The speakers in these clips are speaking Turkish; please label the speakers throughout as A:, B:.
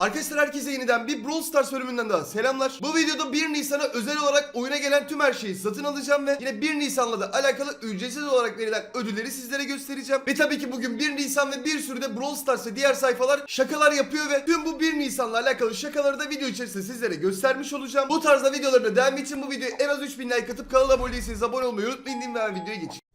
A: Arkadaşlar herkese yeniden bir Brawl Stars bölümünden daha selamlar. Bu videoda 1 Nisan'a özel olarak oyuna gelen tüm her şeyi satın alacağım ve yine 1 Nisan'la da alakalı ücretsiz olarak verilen ödülleri sizlere göstereceğim. Ve tabii ki bugün 1 Nisan ve bir sürü de Brawl Stars ve diğer sayfalar şakalar yapıyor ve tüm bu 1 Nisan'la alakalı şakaları da video içerisinde sizlere göstermiş olacağım. Bu tarzda videolarına devam için bu videoya en az 3000 like atıp kanala abone değilseniz abone olmayı unutmayın ve videoya geçeyim.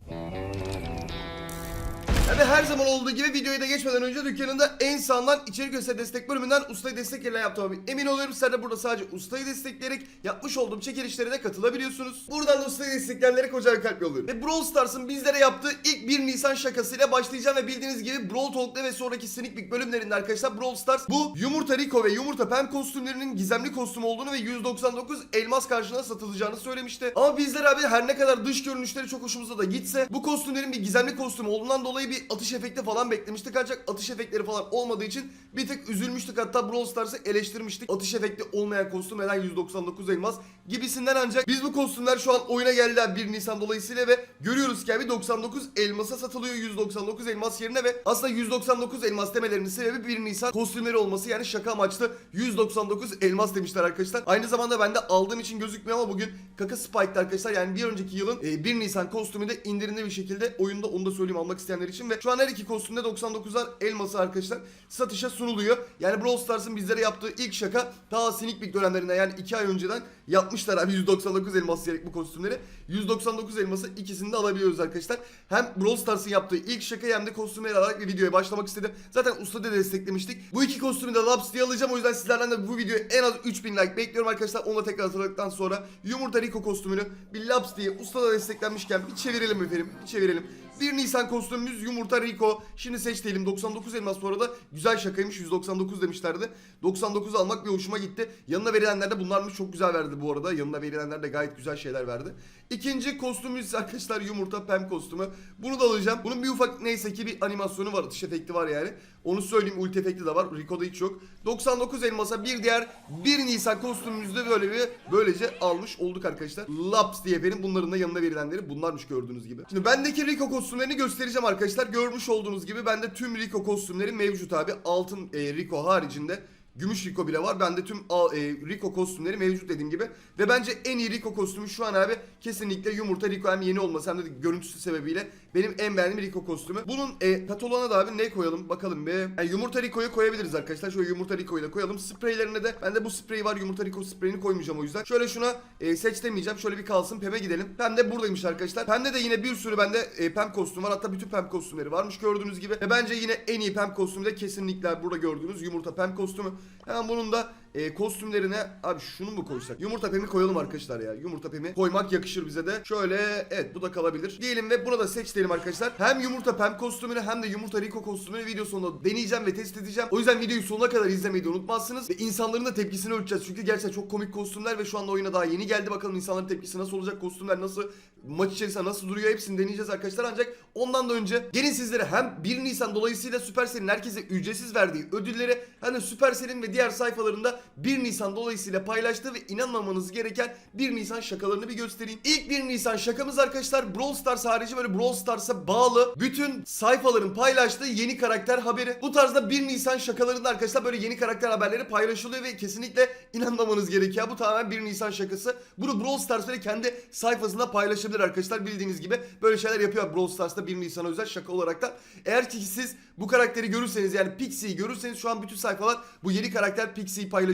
A: Ve her zaman olduğu gibi videoya da geçmeden önce dükkanında en sağından içerik gösteri destek bölümünden ustayı destek yerine yaptığıma emin oluyorum. Sizler de burada sadece ustayı destekleyerek yapmış olduğum çekilişlere de katılabiliyorsunuz. Buradan da ustayı destekleyenlere kocaman kalp yolluyorum. Ve Brawl Stars'ın bizlere yaptığı ilk 1 Nisan şakasıyla başlayacağım ve bildiğiniz gibi Brawl Talk'ta ve sonraki Sneak Peek bölümlerinde arkadaşlar Brawl Stars bu Yumurta Rico ve Yumurta Pem kostümlerinin gizemli kostüm olduğunu ve 199 elmas karşılığında satılacağını söylemişti. Ama bizler abi her ne kadar dış görünüşleri çok hoşumuza da gitse bu kostümlerin bir gizemli kostüm olduğundan dolayı bir atış efekti falan beklemiştik ancak atış efektleri falan olmadığı için bir tık üzülmüştük hatta Brawl Stars'ı eleştirmiştik. Atış efekti olmayan kostüm neden 199 elmas gibisinden ancak biz bu kostümler şu an oyuna geldiler 1 Nisan dolayısıyla ve görüyoruz ki abi 99 elmasa satılıyor 199 elmas yerine ve aslında 199 elmas demelerinin sebebi 1 Nisan kostümleri olması yani şaka amaçlı 199 elmas demişler arkadaşlar. Aynı zamanda ben de aldığım için gözükmüyor ama bugün Kaka Spike'da arkadaşlar yani bir önceki yılın e, 1 Nisan kostümü de indirimli bir şekilde oyunda onu da söyleyeyim almak isteyenler için ve şu an her iki kostümde 99'lar elması arkadaşlar satışa sunuluyor. Yani Brawl Stars'ın bizlere yaptığı ilk şaka daha Sneak Peek dönemlerinde yani 2 ay önceden yapmışlar abi 199 elmas diyerek bu kostümleri. 199 elması ikisini de alabiliyoruz arkadaşlar. Hem Brawl Stars'ın yaptığı ilk şaka hem de kostümleri alarak bir videoya başlamak istedim. Zaten usta da desteklemiştik. Bu iki kostümü de laps diye alacağım. O yüzden sizlerden de bu videoya en az 3000 like bekliyorum arkadaşlar. Onu da tekrar hatırladıktan sonra Yumurta Rico kostümünü bir laps diye usta da desteklenmişken bir çevirelim efendim. Bir çevirelim. 1 Nisan kostümümüz Yumurta Rico. Şimdi seç diyelim 99 elmas bu arada. Güzel şakaymış 199 demişlerdi. 99 almak bir hoşuma gitti. Yanına verilenler de bunlarmış çok güzel verdi bu arada. Yanına verilenler de gayet güzel şeyler verdi. İkinci kostümümüz arkadaşlar Yumurta Pem kostümü. Bunu da alacağım. Bunun bir ufak neyse ki bir animasyonu var. Atış efekti var yani. Onu söyleyeyim ulti efekti de var. Rico'da hiç yok. 99 elmasa bir diğer 1 Nisan kostümümüzde böyle bir böylece almış olduk arkadaşlar. Laps diye benim bunların da yanına verilenleri bunlarmış gördüğünüz gibi. Şimdi bendeki Rico kostümlerini göstereceğim arkadaşlar. Görmüş olduğunuz gibi bende tüm Rico kostümleri mevcut abi. Altın e, Rico haricinde Gümüş Rico bile var. Bende tüm e, Rico kostümleri mevcut dediğim gibi. Ve bence en iyi Rico kostümü şu an abi kesinlikle yumurta Rico hem yeni olması hem de görüntüsü sebebiyle benim en beğendiğim Rico kostümü. Bunun e, kataloğuna da abi ne koyalım bakalım be. Yani yumurta Rico'yu koyabiliriz arkadaşlar. Şöyle yumurta Rico'yu da koyalım. Spreylerine de bende bu sprey var. Yumurta Rico spreyini koymayacağım o yüzden. Şöyle şuna e, seç demeyeceğim. Şöyle bir kalsın. Pem'e gidelim. Pem de buradaymış arkadaşlar. Pem'de de yine bir sürü bende e, Pem kostüm var. Hatta bütün Pem kostümleri varmış gördüğünüz gibi. Ve bence yine en iyi Pem kostümü de kesinlikle burada gördüğünüz yumurta Pem kostümü. Hemen bunun da e, kostümlerine abi şunu mu koysak? Yumurta Pem'i koyalım arkadaşlar ya. Yumurta Pem'i koymak yakışır bize de. Şöyle evet bu da kalabilir. Diyelim ve buna da seç diyelim arkadaşlar. Hem yumurta Pem kostümünü hem de yumurta Rico kostümünü video sonunda deneyeceğim ve test edeceğim. O yüzden videoyu sonuna kadar izlemeyi de unutmazsınız. Ve insanların da tepkisini ölçeceğiz. Çünkü gerçekten çok komik kostümler ve şu anda oyuna daha yeni geldi. Bakalım insanların tepkisi nasıl olacak? Kostümler nasıl maç içerisinde nasıl duruyor? Hepsini deneyeceğiz arkadaşlar. Ancak ondan da önce gelin sizlere hem 1 Nisan dolayısıyla Supercell'in herkese ücretsiz verdiği ödülleri hem de Supercell'in ve diğer sayfalarında 1 Nisan dolayısıyla paylaştığı ve inanmamanız gereken 1 Nisan şakalarını bir göstereyim. İlk 1 Nisan şakamız arkadaşlar Brawl Stars harici böyle Brawl Stars'a bağlı bütün sayfaların paylaştığı yeni karakter haberi. Bu tarzda 1 Nisan şakalarında arkadaşlar böyle yeni karakter haberleri paylaşılıyor ve kesinlikle inanmamanız gerekiyor. Bu tamamen 1 Nisan şakası. Bunu Brawl Stars böyle kendi sayfasında paylaşabilir arkadaşlar. Bildiğiniz gibi böyle şeyler yapıyor Brawl Stars'ta 1 Nisan'a özel şaka olarak da. Eğer ki siz bu karakteri görürseniz yani Pixie'yi görürseniz şu an bütün sayfalar bu yeni karakter Pixie'yi paylaşıyor.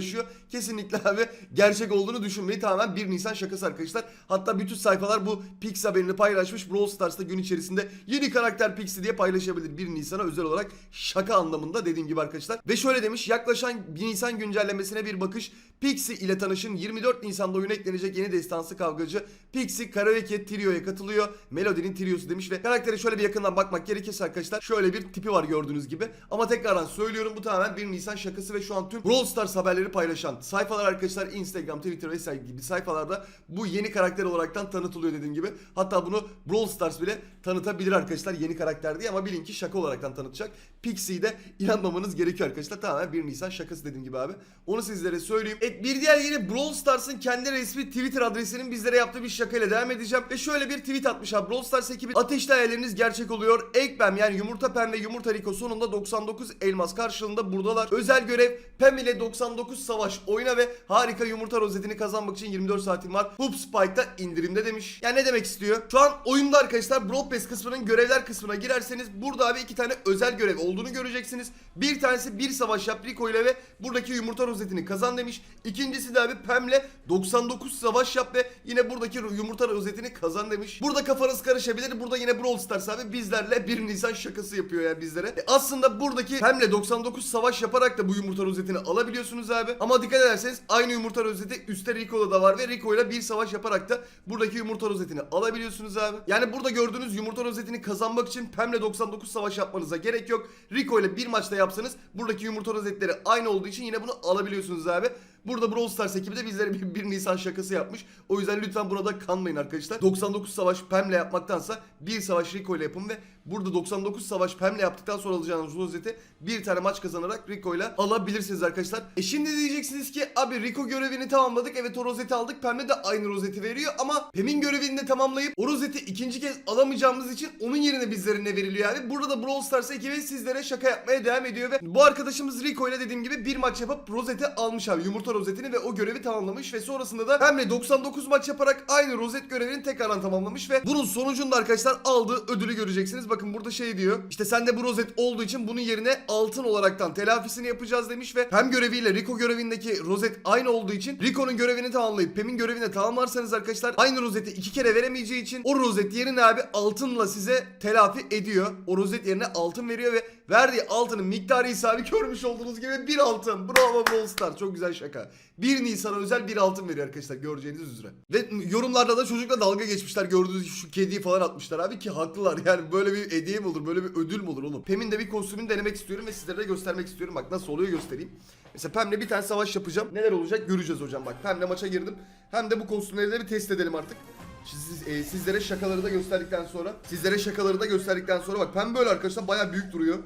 A: Kesinlikle abi gerçek olduğunu düşünmeyi tamamen 1 Nisan şakası arkadaşlar. Hatta bütün sayfalar bu Pixie haberini paylaşmış. Brawl Stars'ta gün içerisinde yeni karakter Pixie diye paylaşabilir 1 Nisan'a özel olarak şaka anlamında dediğim gibi arkadaşlar. Ve şöyle demiş yaklaşan 1 Nisan güncellemesine bir bakış. Pixie ile tanışın 24 Nisan'da oyuna eklenecek yeni destansı kavgacı Pixie Karaoke Trio'ya katılıyor. Melody'nin triosu demiş ve karaktere şöyle bir yakından bakmak gerekirse arkadaşlar şöyle bir tipi var gördüğünüz gibi. Ama tekrardan söylüyorum bu tamamen 1 Nisan şakası ve şu an tüm Brawl Stars haberleri karakterleri paylaşan sayfalar arkadaşlar Instagram, Twitter vesaire gibi sayfalarda bu yeni karakter olaraktan tanıtılıyor dediğim gibi. Hatta bunu Brawl Stars bile tanıtabilir arkadaşlar yeni karakter diye ama bilin ki şaka olaraktan tanıtacak. Pixie'yi de inanmamanız gerekiyor arkadaşlar. Tamamen 1 Nisan şakası dediğim gibi abi. Onu sizlere söyleyeyim. Evet bir diğer yeni Brawl Stars'ın kendi resmi Twitter adresinin bizlere yaptığı bir şakayla devam edeceğim. Ve şöyle bir tweet atmış abi. Brawl Stars ekibi ateşli hayalleriniz gerçek oluyor. Ekbem yani yumurta pem ve yumurta Rico sonunda 99 elmas karşılığında buradalar. Özel görev pem ile 99 savaş oyna ve harika yumurta rozetini kazanmak için 24 saatin var. Hoop Spike'da indirimde demiş. Yani ne demek istiyor? Şu an oyunda arkadaşlar Brawl Pass kısmının görevler kısmına girerseniz burada abi iki tane özel görev olduğunu göreceksiniz. Bir tanesi bir savaş yap Rico ile ve buradaki yumurta rozetini kazan demiş. İkincisi de abi Pem'le 99 savaş yap ve yine buradaki yumurta rozetini kazan demiş. Burada kafanız karışabilir. Burada yine Brawl Stars abi bizlerle 1 Nisan şakası yapıyor yani bizlere. E aslında buradaki Pem'le 99 savaş yaparak da bu yumurta rozetini alabiliyorsunuz abi. Ama dikkat ederseniz aynı yumurta rozeti üstte Rico'da da var ve Rico ile bir savaş yaparak da buradaki yumurta rozetini alabiliyorsunuz abi. Yani burada gördüğünüz yumurta rozetini kazanmak için Pem'le 99 savaş yapmanıza gerek yok. Rico ile bir maçta yapsanız buradaki yumurta rozetleri aynı olduğu için yine bunu alabiliyorsunuz abi. Burada Brawl Stars ekibi de bizlere bir, 1 Nisan şakası yapmış. O yüzden lütfen buna da kanmayın arkadaşlar. 99 savaş Pem'le yapmaktansa bir savaş Rico ile yapın ve burada 99 savaş Pem'le yaptıktan sonra alacağınız rozeti bir tane maç kazanarak Rico ile alabilirsiniz arkadaşlar. E şimdi diyeceksiniz ki abi Rico görevini tamamladık. Evet o rozeti aldık. Pem'le de aynı rozeti veriyor ama Pem'in görevini de tamamlayıp o rozeti ikinci kez alamayacağımız için onun yerine bizlere ne veriliyor abi? Burada da Brawl Stars ekibi sizlere şaka yapmaya devam ediyor ve bu arkadaşımız Rico ile dediğim gibi bir maç yapıp rozeti almış abi. Yumurta rozetini ve o görevi tamamlamış ve sonrasında da Pem'le 99 maç yaparak aynı rozet görevini tekrardan tamamlamış ve bunun sonucunda arkadaşlar aldığı ödülü göreceksiniz. Bakın burada şey diyor. İşte sende bu rozet olduğu için bunun yerine altın olaraktan telafisini yapacağız demiş ve Pem göreviyle Rico görevindeki rozet aynı olduğu için Rico'nun görevini tamamlayıp Pem'in görevini tamamlarsanız arkadaşlar aynı rozeti iki kere veremeyeceği için o rozet yerine abi altınla size telafi ediyor. O rozet yerine altın veriyor ve verdiği altının miktarı hesabı görmüş olduğunuz gibi bir altın. Bravo Brawl Stars. Çok güzel şaka. 1 Nisan'a özel bir altın veriyor arkadaşlar göreceğiniz üzere. Ve yorumlarda da çocukla dalga geçmişler. Gördüğünüz gibi şu kediyi falan atmışlar abi ki haklılar. Yani böyle bir hediye mi olur? Böyle bir ödül mü olur oğlum? Pem'in de bir kostümünü denemek istiyorum ve sizlere de göstermek istiyorum. Bak nasıl oluyor göstereyim. Mesela Pem'le bir tane savaş yapacağım. Neler olacak göreceğiz hocam. Bak Pem'le maça girdim. Hem de bu kostümleri de bir test edelim artık. Siz, e, sizlere şakaları da gösterdikten sonra sizlere şakaları da gösterdikten sonra bak Pem böyle arkadaşlar baya büyük duruyor.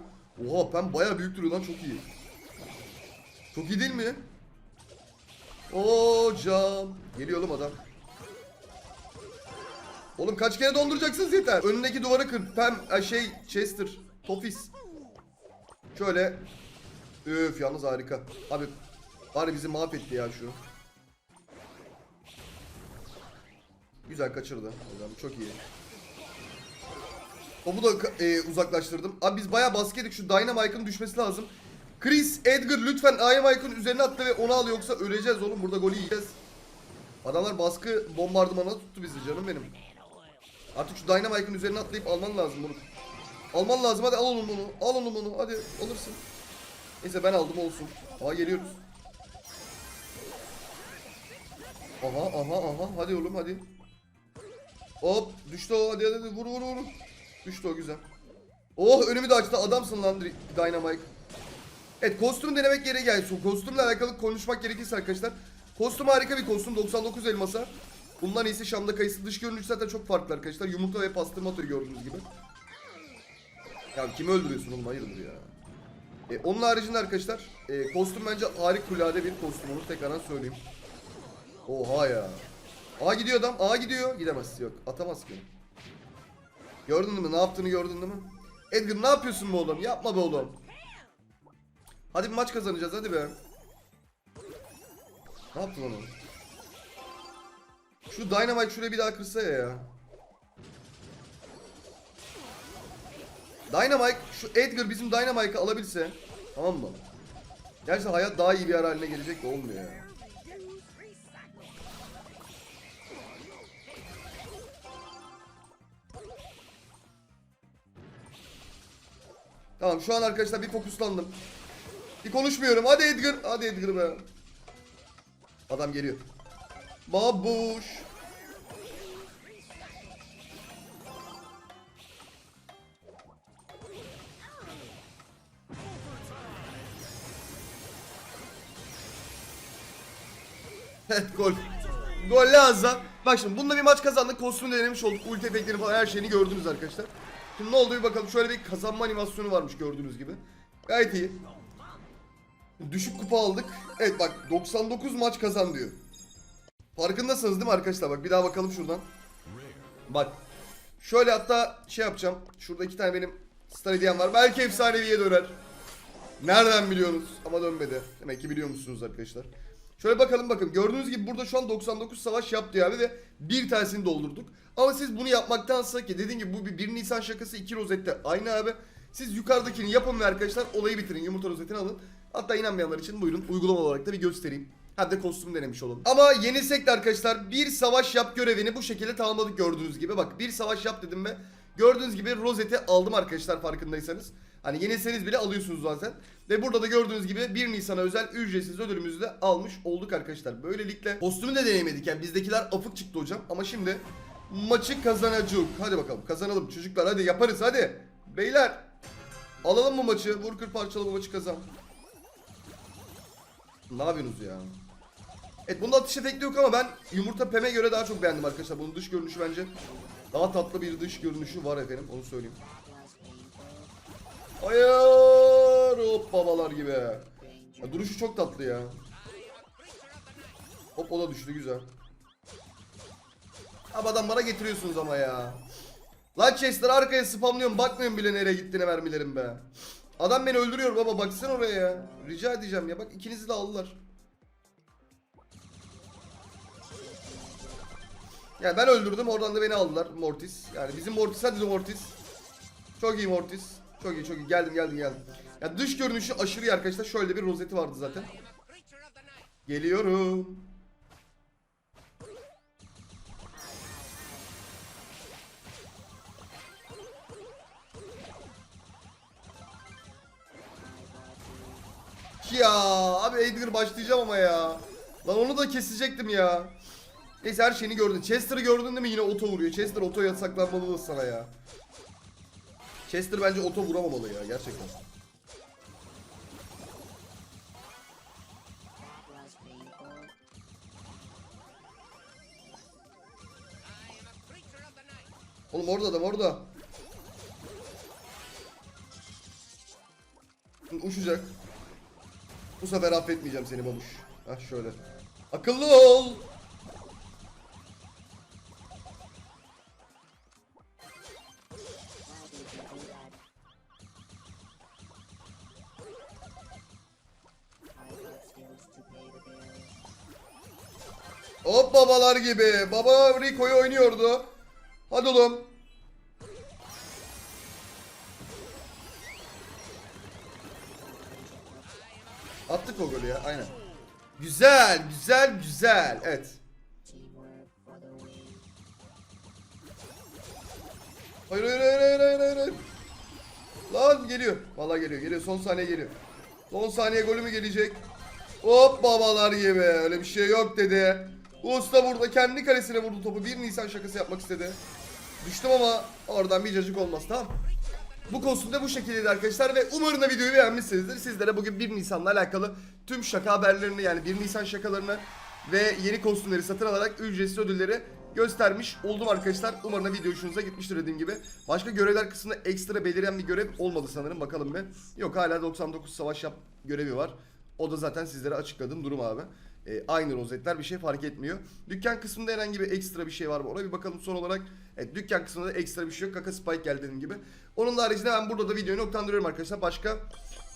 A: Oha Pem baya büyük duruyor lan çok iyi. Çok iyi değil mi? Hocam. Geliyor oğlum adam. Oğlum kaç kere donduracaksınız yeter. Önündeki duvarı kır. Pem ay şey Chester. Tofis. Şöyle. Öf yalnız harika. Abi bari bizi mahvetti ya şu. Güzel kaçırdı. Hocam çok iyi. Topu da e, uzaklaştırdım. Abi biz bayağı baskı yedik. Şu Dynamike'ın düşmesi lazım. Chris, Edgar lütfen Dynamike'ın üzerine attı ve onu al yoksa öleceğiz oğlum. Burada golü yiyeceğiz. Adamlar baskı bombardımanına tuttu bizi canım benim. Artık şu Dynamike'ın üzerine atlayıp alman lazım bunu. Alman lazım hadi al onu bunu. Al onu bunu hadi alırsın. Neyse ben aldım olsun. Aha geliyoruz. Aha aha aha hadi oğlum hadi. Hop düştü o hadi hadi. vur vur vur. Düştü o güzel. Oh önümü de açtı adamsın lan Dynamite. Evet kostüm denemek yere geldi. So, kostümle alakalı konuşmak gerekirse arkadaşlar. Kostüm harika bir kostüm 99 elmasa. Bundan iyisi Şam'da kayısı. Dış görünüş zaten çok farklı arkadaşlar. Yumurta ve pastırma türü gördüğünüz gibi. Ya kimi öldürüyorsun oğlum hayırdır ya. E, onun haricinde arkadaşlar e, kostüm bence harikulade bir kostüm onu tekrardan söyleyeyim. Oha ya. A gidiyor adam. A gidiyor. Gidemez. Yok. Atamaz ki. Gördün mü? Ne yaptığını gördün mi? Edgar ne yapıyorsun be oğlum? Yapma be oğlum. Hadi bir maç kazanacağız hadi be. Ne yaptın onu? Şu Dynamite şuraya bir daha kırsa ya. Dynamite şu Edgar bizim Dynamite'ı alabilse tamam mı? Gerçekten hayat daha iyi bir yer haline gelecek de olmuyor ya. Tamam şu an arkadaşlar bir fokuslandım. Bir konuşmuyorum. Hadi Edgar. Hadi Edgar be. Adam geliyor. Babuş. Evet gol. Golle Azza. Bak şimdi bununla bir maç kazandık. Kostümü denemiş olduk. Ulti efektlerini falan her şeyini gördünüz arkadaşlar. Şimdi ne oldu bir bakalım. Şöyle bir kazanma animasyonu varmış gördüğünüz gibi. Gayet iyi. Düşük kupa aldık. Evet bak 99 maç kazan diyor. Farkındasınız değil mi arkadaşlar? Bak bir daha bakalım şuradan. Bak. Şöyle hatta şey yapacağım. Şurada iki tane benim star hediyem var. Belki efsaneviye döner. Nereden biliyorsunuz? Ama dönmedi. Demek ki biliyor musunuz arkadaşlar. Şöyle bakalım bakın. Gördüğünüz gibi burada şu an 99 savaş yaptı abi ve bir tanesini doldurduk. Ama siz bunu yapmaktansa ki dediğim gibi bu bir 1 Nisan şakası 2 rozette aynı abi. Siz yukarıdakini yapın ve arkadaşlar olayı bitirin. Yumurta rozetini alın. Hatta inanmayanlar için buyurun uygulama olarak da bir göstereyim. Hem de kostüm denemiş olalım. Ama yenilsek de arkadaşlar bir savaş yap görevini bu şekilde tamamladık gördüğünüz gibi. Bak bir savaş yap dedim ve gördüğünüz gibi rozeti aldım arkadaşlar farkındaysanız. Hani yenilseniz bile alıyorsunuz zaten. Ve burada da gördüğünüz gibi 1 Nisan'a özel ücretsiz ödülümüzü de almış olduk arkadaşlar. Böylelikle kostümü de deneyemedik yani bizdekiler afık çıktı hocam. Ama şimdi maçı kazanacağız. Hadi bakalım kazanalım çocuklar hadi yaparız hadi. Beyler alalım bu maçı. Vur kır parçala bu maçı kazan. Ne yapıyorsunuz ya? Evet bunda atış efekti yok ama ben yumurta peme göre daha çok beğendim arkadaşlar. Bunun dış görünüşü bence daha tatlı bir dış görünüşü var efendim onu söyleyeyim. Hayır hop babalar gibi. Ya, duruşu çok tatlı ya. Hop o da düştü güzel. Abi adam bana getiriyorsunuz ama ya. Lan Chester arkaya spamlıyorum bakmıyorum bile nereye gittiğine mermilerim be. Adam beni öldürüyor baba baksana oraya ya. Rica edeceğim ya bak ikinizi de aldılar. Yani ben öldürdüm oradan da beni aldılar Mortis. Yani bizim Mortis hadi Mortis. Çok iyi Mortis. Çok iyi çok iyi geldim geldim geldim. Ya dış görünüşü aşırı iyi arkadaşlar. Şöyle bir rozeti vardı zaten. Geliyorum. Ya abi Edgar başlayacağım ama ya. Lan onu da kesecektim ya. Neyse her şeyini gördün. Chester'ı gördün değil mi yine oto vuruyor. Chester oto yasaklanmalı sana ya. Chester bence oto vuramamalı ya gerçekten. Oğlum orada adam orada. Uçacak. Bu sefer affetmeyeceğim seni babuş. Hah şöyle. Akıllı ol. Hop babalar gibi. Baba Rico'yu oynuyordu. Hadi oğlum. Attık o golü ya aynen. Güzel güzel güzel. Evet. Hayır hayır hayır hayır hayır hayır. Lan geliyor. Vallahi geliyor. Geliyor. Son saniye geliyor. Son saniye golü mü gelecek? Hop babalar gibi. Öyle bir şey yok dedi. Usta burada kendi kalesine vurdu topu. 1 Nisan şakası yapmak istedi. Düştüm ama oradan bir cacık olmaz tamam. Bu de bu şekildeydi arkadaşlar ve umarım da videoyu beğenmişsinizdir. Sizlere bugün 1 Nisan'la alakalı tüm şaka haberlerini yani 1 Nisan şakalarını ve yeni kostümleri satın alarak ücretsiz ödülleri göstermiş oldum arkadaşlar. Umarım da video hoşunuza gitmiştir dediğim gibi. Başka görevler kısmında ekstra belirlen bir görev olmadı sanırım. Bakalım bir. Yok hala 99 savaş yap görevi var. O da zaten sizlere açıkladığım durum abi. Ee, aynı rozetler bir şey fark etmiyor. Dükkan kısmında herhangi bir ekstra bir şey var mı? Ona bir bakalım son olarak. Evet dükkan kısmında da ekstra bir şey yok. Kaka Spike geldi dediğim gibi. Onun haricinde ben burada da videoyu noktalandırıyorum arkadaşlar. Başka.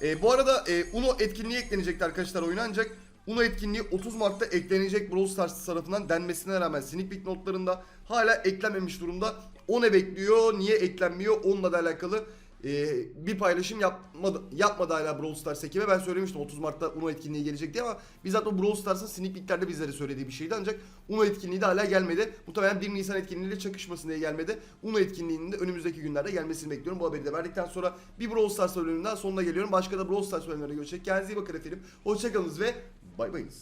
A: Ee, bu arada e, Uno etkinliği eklenecekti arkadaşlar oyuna ancak Uno etkinliği 30 Mart'ta eklenecek Brawl Stars tarafından denmesine rağmen Sneak Peek notlarında hala eklenmemiş durumda. O ne bekliyor? Niye eklenmiyor? Onunla da alakalı e, bir paylaşım yapmadı, yapmadı hala Brawl Stars ekibe. Ben söylemiştim 30 Mart'ta Uno etkinliği gelecek diye ama bizzat o Brawl Stars'ın Sneak Peek'lerde bizlere söylediği bir şeydi ancak Uno etkinliği de hala gelmedi. Muhtemelen 1 Nisan etkinliğiyle çakışmasın diye gelmedi. Uno etkinliğinin de önümüzdeki günlerde gelmesini bekliyorum. Bu haberi de verdikten sonra bir Brawl Stars bölümünden sonuna geliyorum. Başka da Brawl Stars bölümlerine görüşecek. Kendinize iyi bakın efendim. Hoşçakalınız ve bay bayınız.